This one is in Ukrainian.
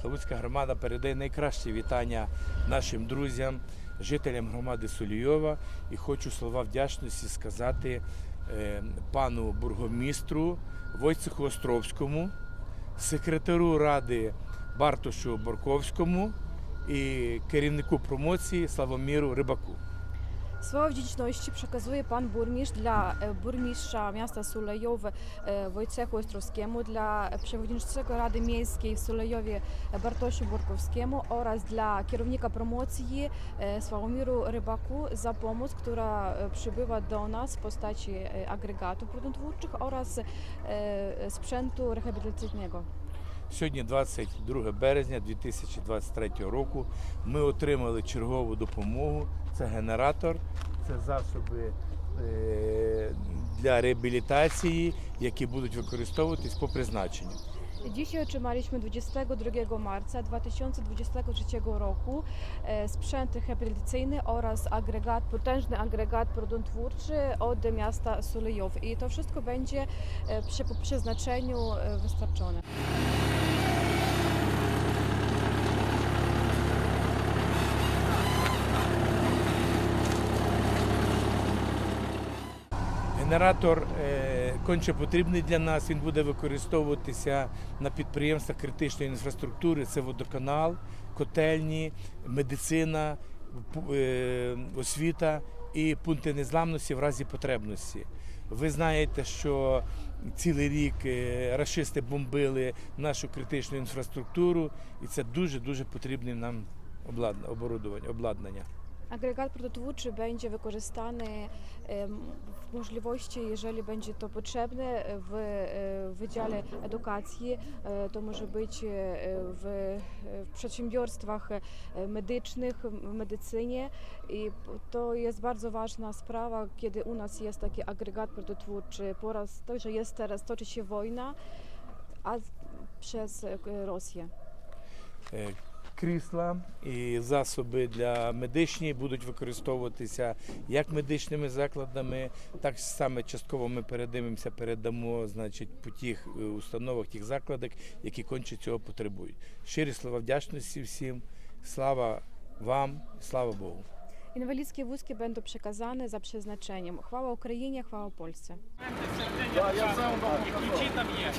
Славутська громада передає найкращі вітання нашим друзям, жителям громади Сулійова. І хочу слова вдячності сказати е, пану бургомістру Войцеху Островському, секретарю ради Бартушу Борковському і керівнику промоції Славоміру Рибаку. Słowa wdzięczności przekazuje pan burmistrz dla e, burmistrza miasta Sulejowe e, Wojciechu Ostrowskiemu, dla przewodniczącego Rady Miejskiej w Sulejowie e, Bartosiu Borkowskiemu oraz dla kierownika promocji Sławomiru Rybaku za pomoc, która przybywa do nas w postaci agregatów produktywnych oraz sprzętu rehabilitacyjnego. Сьогодні, 22 березня 2023 року, ми отримали чергову допомогу. Це генератор, це засоби е, для реабілітації, які будуть використовуватись по призначенню. Dzisiaj otrzymaliśmy 22 marca 2023 roku e, sprzęt rehabilitacyjny oraz agregat, potężny agregat produktwórczy od miasta Sulejow. I to wszystko będzie e, przy przeznaczeniu e, wystarczone. Генератор е, конче потрібний для нас. Він буде використовуватися на підприємствах критичної інфраструктури. Це водоканал, котельні, медицина, е, освіта і пункти незламності в разі потребності. Ви знаєте, що цілий рік е, рашисти бомбили нашу критичну інфраструктуру, і це дуже дуже потрібне нам обладнання. Agregat produktwórczy będzie wykorzystany w możliwości, jeżeli będzie to potrzebne, w e, Wydziale Edukacji. E, To może być e, w, przedsiębiorstwach medycznych, w medycynie i to jest bardzo ważna sprawa, kiedy u nas jest taki agregat produktwórczy. Po raz to, że jest teraz, toczy się wojna, a przez Rosję. Крісла і засоби для медичні будуть використовуватися як медичними закладами, так само частково ми передивимося, передамо значить, по тих е, установах, тих закладах, які конче цього потребують. Щирі слова вдячності всім, слава вам, слава Богу. Inwalidzkie wózki będą przekazane za przeznaczeniem. Chwała Ukrainie, chwała Polsce. Ключі там є.